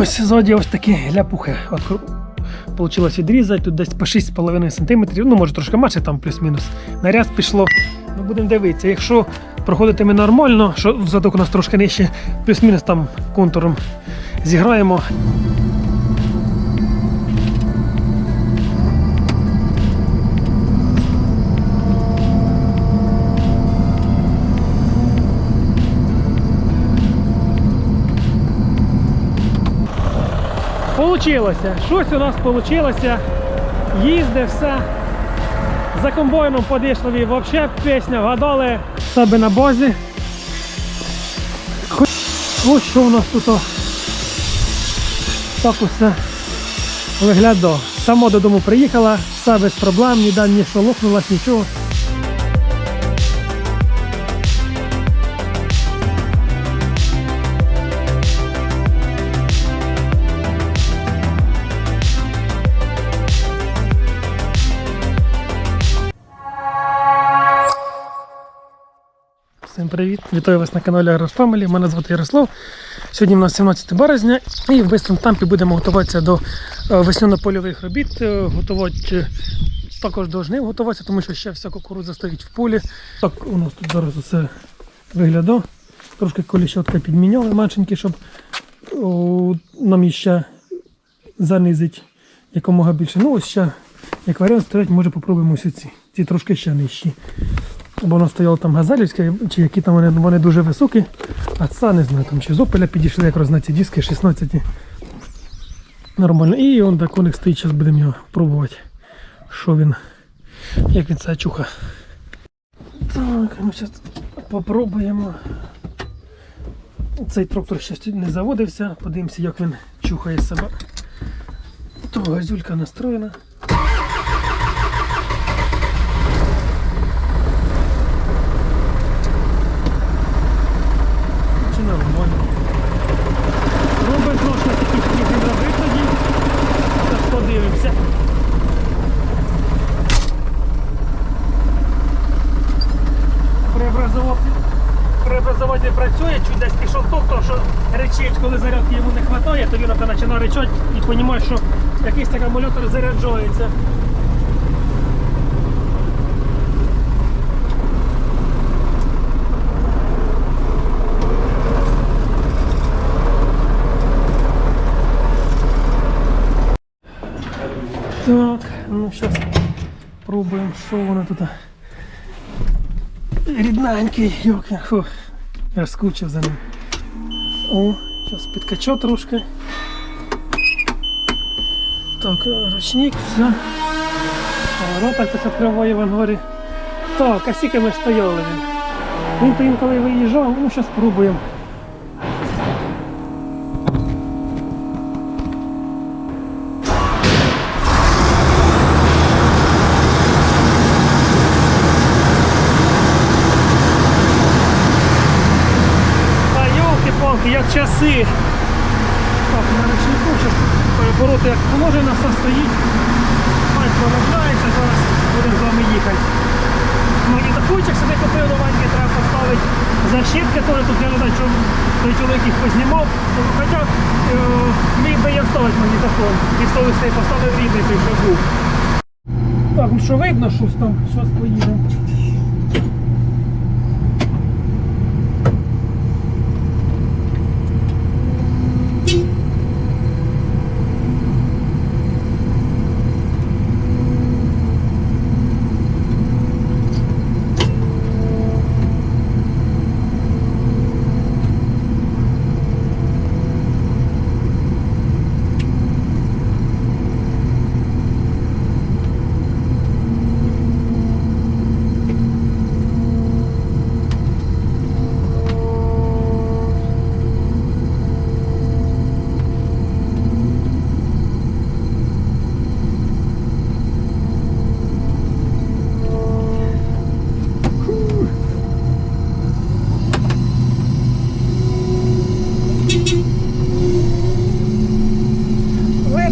Ось ззаді ось такі ляпухи. От Получилось відрізати тут десь по 6,5 см, ну може трошки менше, там плюс-мінус. Наряд пішло. Ну, будемо дивитися. Якщо проходитиме нормально, що задок у нас трошки нижче, плюс-мінус там контуром зіграємо. Получилося. Щось у нас вийшло. Їздив все. За комбайном по взагалі пісня вгадали себе на базі. Ось що у нас тут так усе виглядало. Само додому приїхала, все без проблем, ніде ні що нічого. Привіт! Вітаю вас на каналі Агрофамілі. Мене звати Ярослав. Сьогодні у нас 17 березня і в бистрому темпі будемо готуватися до е, весняно-польових робіт. Е, Готувати е, також до жнив готуватися, тому що ще вся кукурудза стоїть в полі. Так у нас тут зараз усе виглядає. Трошки коліщотка підміняли меншенькі, щоб нам іще занизить якомога більше. Ну ось ще, як варіант, стоять, може попробуємо ось ці. Ці трошки ще нижчі. Бо воно стояло там газелівське, чи які там вони, вони дуже високі, а це не знаю, там чи з підійшли якраз на ці диски 16. Нормально. І он так коник стоїть, зараз будемо його пробувати. Що він, як він це чуха. Так, ну зараз попробуємо. Цей трактор ще не заводився, подивимося, як він чухає себе. То газюлька настроєна. Чи нормально? Робить трошки таких трохи робить тоді. Зараз подивимося. Преобразователь, преобразователь працює, чуть десь пішов ток, то що речить, коли зарядки йому не вистачає, то він ото починає речати і розуміє, що якийсь так акумулятор заряджається. Так, ну зараз пробуємо, що воно тут. Рідненький, йоки, фух, я скучив за ним. О, зараз підкачу трошки. Так, ручник, все. Ротик тут відкриває в ангарі. Так, а скільки ми стояли він? То інколи виїжджав, ну зараз спробуємо. Часи. Так, на ручнику зараз перебороти як положено, все стоїть. Хай проробляється, зараз будемо з вами їхати. Магнітофончик собі купив новенький, треба поставити защитки, то тут я не знаю, що той чоловік їх познімав. Хоча е, міг би я вставити магнітофон. І вставив поставив рідний той, що був. Так, ну що видно, щось там, щось поїде.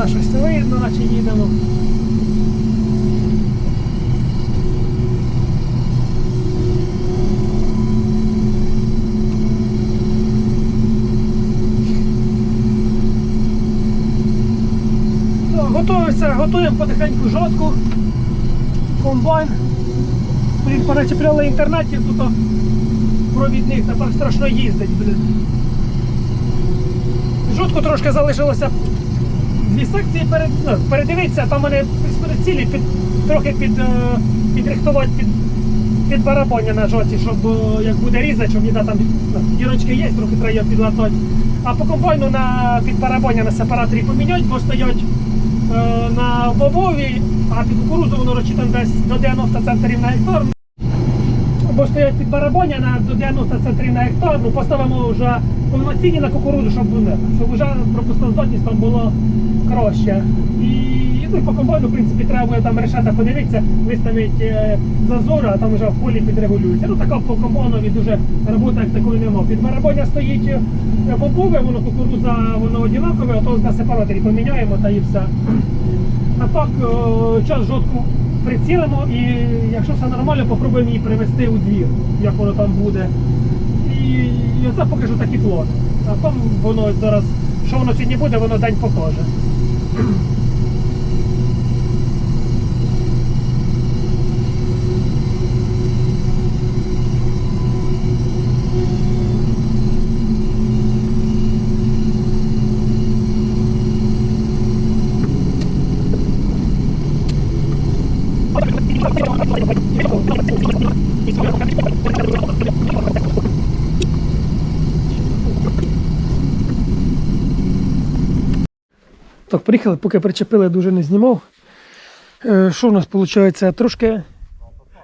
Видно щось, видно, наче їдемо. Готуємося, готуємо потихеньку жодку, комбайн. Блін, перечепляли інтернетів, тут о, провідних, тепер страшно їздить. Жодку трошки залишилося дві секції перед, ну, передивитися, там вони цілі під, трохи під, е, підрихтувати під, під барабоня на жоті, щоб е, як буде різати, щоб ніде там ну, дірочки є, трохи треба підлатати. А по комбайну на під барабоня на сепараторі поміняти, бо стоять на бобові, а під кукурузу воно розчитано десь до 90 центрів на гектар. Бо стоять під барабоня на до 90 центрів на гектар, ну поставимо вже повноцінні на кукурудзу, щоб, щоб вже пропускоздатність там було краще. І, ну, по комбайну, в принципі, треба буде там решета подивитися, виставити е, зазори, а там вже в полі підрегулюється. Ну така по комбайнові дуже роботи як такої нема. Під барабоня стоїть е, бобове, воно кукурудза, воно однакове, а то на сепараторі поміняємо та і все. А так е, час жодку прицілимо і якщо все нормально, попробуємо її привести у двір, як воно там буде. І, і оце покажу такі плани. А там воно зараз, що воно сьогодні буде, воно день покаже. Так, приїхали, поки причепили, дуже не знімав. Е, Що в нас виходить? Трошки,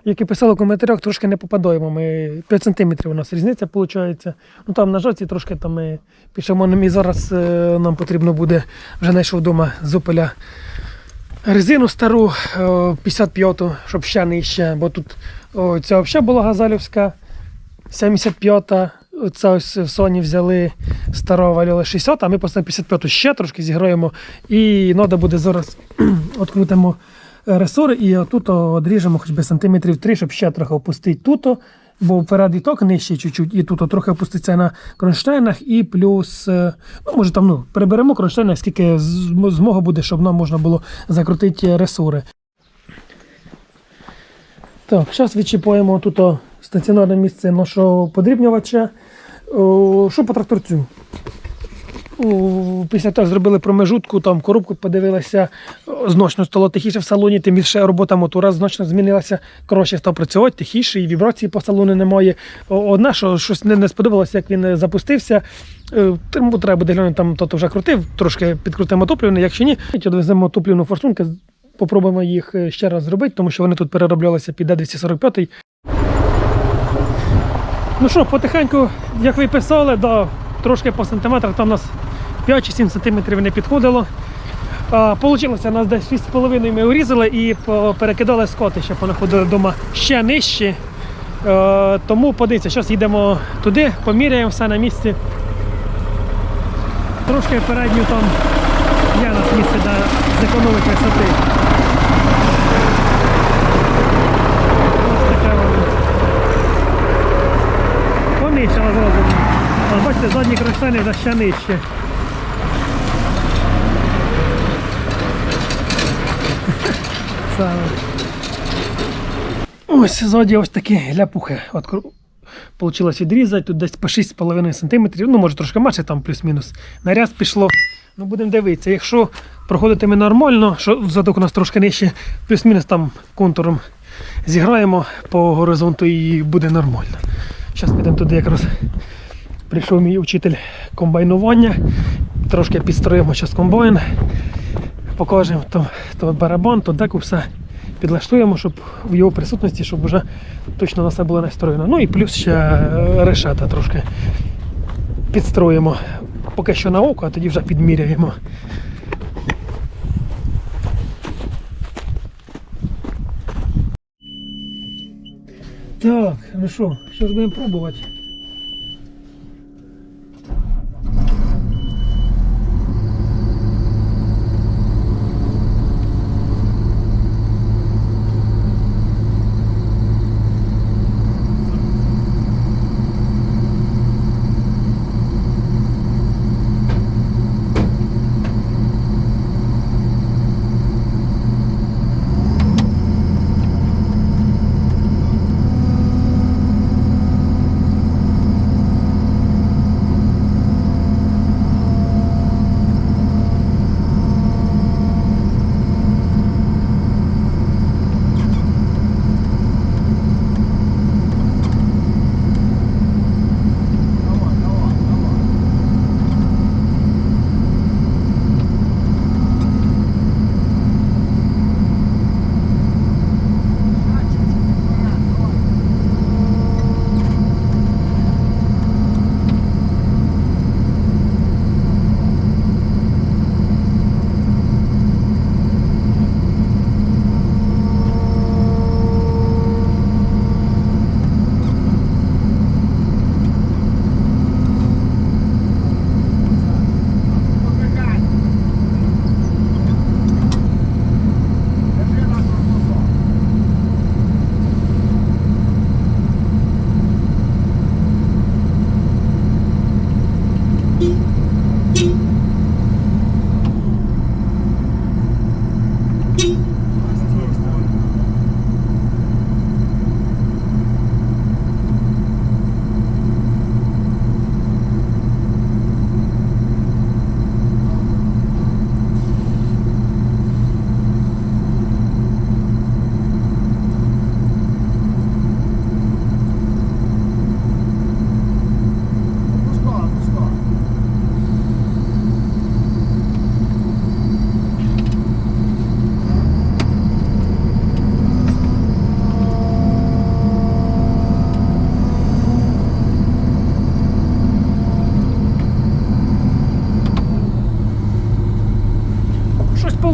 як і писали в коментарях, трошки не попадаємо. Ми 5 см у нас різниця виходить. Ну там на жаці трошки там ми пішемо. І зараз е, нам потрібно буде, вже знайшов вдома з Опеля резину стару, е, 55-ту, щоб ще нижче, бо тут ця взагалі була газалівська, 75-та. Це ось в Sony взяли старого валювали 60, а ми поставимо 55 ще трошки зіграємо. І треба буде зараз відкрутимо ресори і отут одріжемо хоч би сантиметрів 3, щоб ще трохи опустити тут, бо вперед і ток нижче чуть-чуть, і тут трохи опуститься на кронштейнах, і плюс, е, ну може там ну, переберемо кронштейнах, скільки змога буде, щоб нам можна було закрутити ресори. Так, зараз відчіпуємо тут стаціонарне місце нашого подрібнювача. О, Що по тракторцю? Після того зробили промежутку, там коробку подивилися, о, значно стало тихіше в салоні, тим більше робота мотора значно змінилася, краще став працювати, тихіше, і вібрації по салону немає. О, Одне, що щось не, не сподобалося, як він е, запустився. Е, Тому треба буде глянути, там тато вже крутив, трошки підкрутимо топливне, якщо ні, довеземо топливну форсунку, попробуємо їх е, ще раз зробити, тому що вони тут перероблялися під Д245. Ну що, потихеньку, як ви писали, да, трошки по сантиметрах там у нас 5 чи 7 сантиметрів не підходило. А, Получилося, нас десь 6,5 ми урізали і перекидали скоти, ще понаходили вдома ще нижче. Е, тому подивіться, зараз їдемо туди, поміряємо все на місці. Трошки передню там є нас місце, де зекономити висоти. Ось таке воно. Помічала зразу. А, бачите, задні кронштейни вже ще нижче. Ось ззаді ось такі ляпухи. Получилось відрізати, тут десь по 6,5 см, ну може трошки менше, там плюс-мінус. Наряд пішло. Ну будемо дивитися. Якщо проходитиме нормально, що задок у нас трошки нижче, плюс-мінус там контуром зіграємо по горизонту і буде нормально. Зараз підемо туди якраз прийшов мій учитель комбайнування. Трошки підстроїмо зараз комбайн. Покажемо то, то барабан, то деку все підлаштуємо, щоб в його присутності, щоб вже точно на все було настроєно. Ну і плюс ще е, решета трошки підстроїмо. Поки що на око, а тоді вже підміряємо. Так, ну що, зараз будемо пробувати.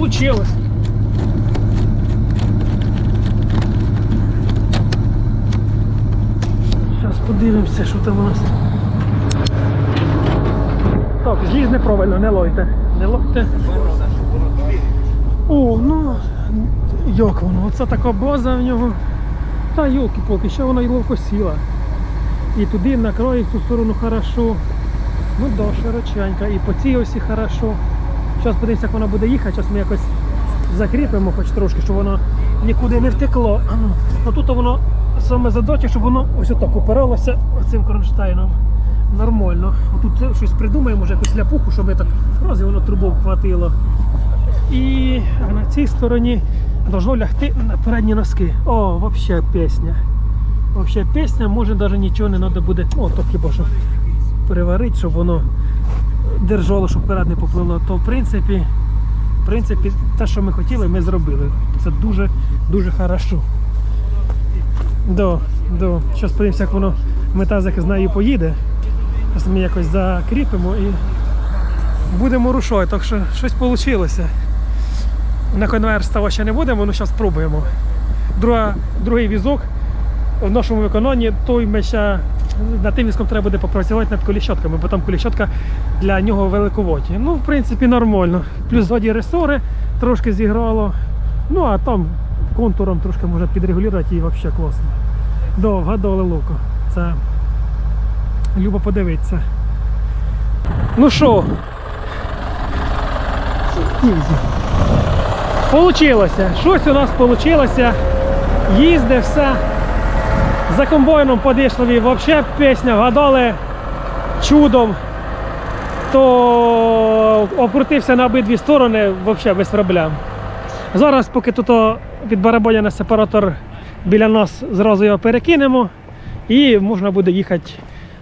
Вийшло. Зараз подивимося, що там у нас. Так, зліз неправильно, не лойте. Не лойте. О, ну як воно, оце така база в нього. Та йолки-палки, ще вона й ловко сіла. І туди на край, в ту сторону хорошо. Ну да, широченька. І по цій осі хорошо. Зараз подивимося, як вона буде їхати, зараз ми якось закріпимо хоч трошки, щоб воно нікуди не втекло. А ну, ну тут воно саме задача, щоб воно ось отак упиралося цим кронштейном. Нормально. Тут щось придумаємо, може якусь ляпуху, щоб так раз і воно трубу хватило. І на цій стороні должно лягти на передні носки. О, взагалі пісня. Взагалі пісня, може навіть нічого не треба буде. О, то хіба що переварити, щоб воно держало, щоб вперед не поплило. То в принципі, в принципі, те, що ми хотіли, ми зробили. Це дуже дуже хорошо. Да, да. Зараз подивимося, як воно метазик з поїде. Зараз ми якось закріпимо і будемо рушати. Так що щось вийшло. На конвейер ставити ще не будемо, але зараз спробуємо. Друга, другий візок в нашому виконанні, той ми ще над тим візком треба буде попрацювати над коліщотками, бо там коліщотка для нього великовоті. Ну, в принципі, нормально. Плюс ззаді ресори трошки зіграло. Ну, а там контуром трошки можна підрегулювати і взагалі класно. Да, вгадали луко. Це любо подивитися. Ну що? Получилося. Щось у нас вийшло. Їзде все. За комбайном подійшли взагалі пісня, вгадали чудом. То обкрутився на обидві сторони взагалі без проблем. Зараз, поки тут підбарабоняний сепаратор біля нас, зразу його перекинемо і можна буде їхати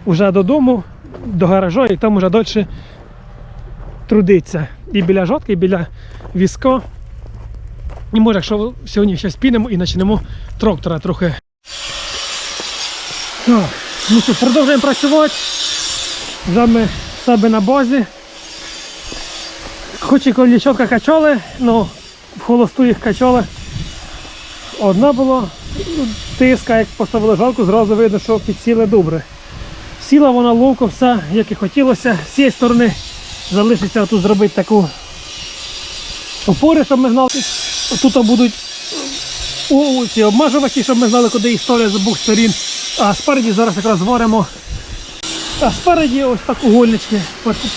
вже додому, до гаражу, і там вже далі трудиться. І біля жодки, і біля візка. І може, якщо сьогодні ще спінемо і почнемо трактора трохи. Так, ну що, продовжуємо працювати. Вже ми в себе на базі. Хоч і колічотка качали, але в холосту їх качали. Одна була ну, тиска, як поставили жалку, зразу видно, що підсіли добре. Сіла вона ловко, все, як і хотілося. З цієї сторони залишиться тут зробити таку опори, щоб ми знали. Тут будуть ці обмежувачі, щоб ми знали, куди ставлять з обох сторін. А спереді зараз якраз зваримо. А спереді ось так угольнички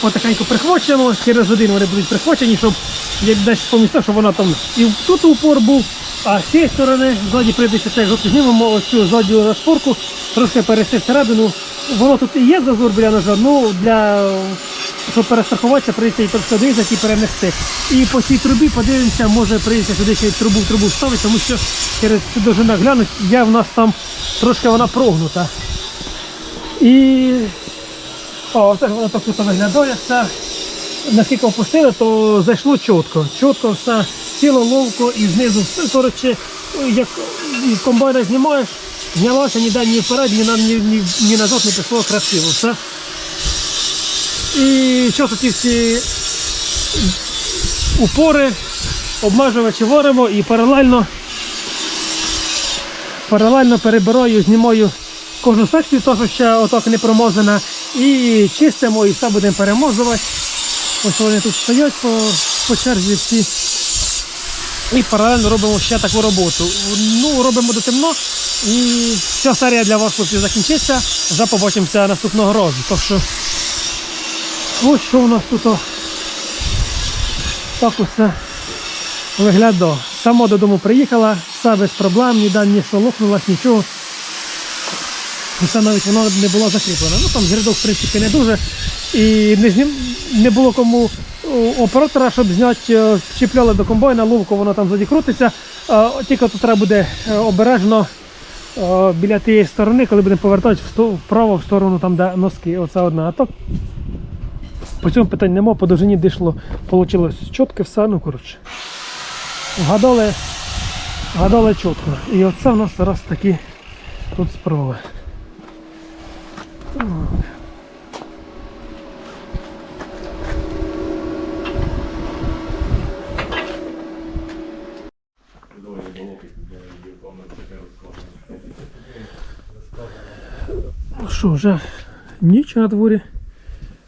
потихеньку прихвачуємо. Через один вони будуть прихвачені, щоб як десь помісти, щоб вона там і тут упор був. А з цієї сторони ззаді прийдеться цей жовтий, знімемо ось цю ззаді розпорку, трошки перейти всередину. Воно тут і є зазор біля ножа, ну для щоб перестрахуватися, прийдеться і дизати і перенести. І по цій трубі подивимося, може прийдеться сюди ще трубу в трубу вставити, тому що через цю довжину глянуть, є в нас там трошки вона прогнута. І о, так воно так тут виглядає, все. Наскільки опустили, то зайшло чітко. Чітко все сіло ловко і знизу все. Коротше, як із комбайна знімаєш, знялося ніде ні вперед, ні, ні, ні, ні назад не пішло красиво. Все. І що тут всі упори, обмежувачі варимо і паралельно паралельно перебираю, знімаю кожну секцію, то що ще отак не промозана, і чистимо, і все будемо перемозувати. Ось вони тут стоять по, по черзі всі. І паралельно робимо ще таку роботу. Ну, робимо до темно. І ця серія для вас хлопці закінчиться. Вже побачимося наступного разу. Ось що у нас тут так усе виглядає. Само додому приїхала, все без проблем, ніде ні шолохнулась, нічого. І навіть воно не було закріплено. Ну там грядок, в принципі, не дуже. І не, знім... не було кому оператора, щоб зняти, е, чіпляли до комбайна, ловко воно там ззаді крутиться. Тільки тут треба буде е, обережно е, біля тієї сторони, коли будемо повертати вправо в сторону, там, де носки. Оце одна. А так по цьому питань нема, по довжині дійшло, вийшло чітко все, ну коротше. Гадали, гадали чітко. І оце в нас зараз такі тут справи. Так. Ну що, вже ніч на дворі.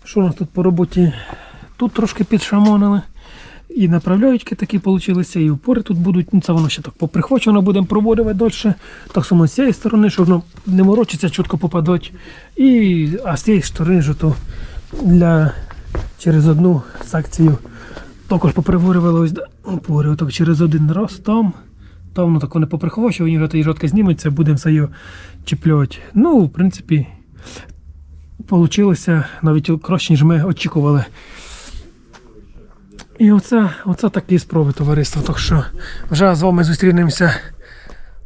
Що у нас тут по роботі? Тут трошки підшамонили. І направляючки такі получилися, і упори тут будуть. Ну, це воно ще так поприхвачено, будемо проводити далі. Так само з цієї сторони, щоб воно не морочиться, чітко попадуть. І, а з цієї сторони ж то для через одну секцію також поприворювали ось опори. Отак через один раз там. Там воно так вони поприхвачувані, вже та жодка зніметься, будемо все його чіплювати. Ну, в принципі, вийшло навіть краще, ніж ми очікували. І оце, оце такі спроби товариство. Так що вже з вами зустрінемося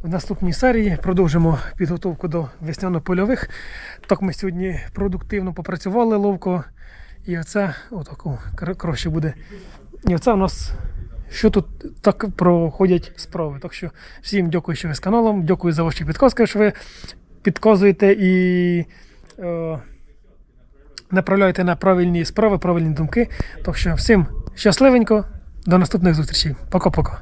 в наступній серії. Продовжимо підготовку до весняно-польових. Так ми сьогодні продуктивно попрацювали ловко. І оце отаку краще буде. І оце у нас що тут так проходять справи. Так що всім дякую, що ви з каналом. Дякую за ваші підказки, що ви підказуєте і. Е, направляєте на правильні справи, правильні думки. Так що всім щасливенько, до наступних зустрічей. Пока-пока.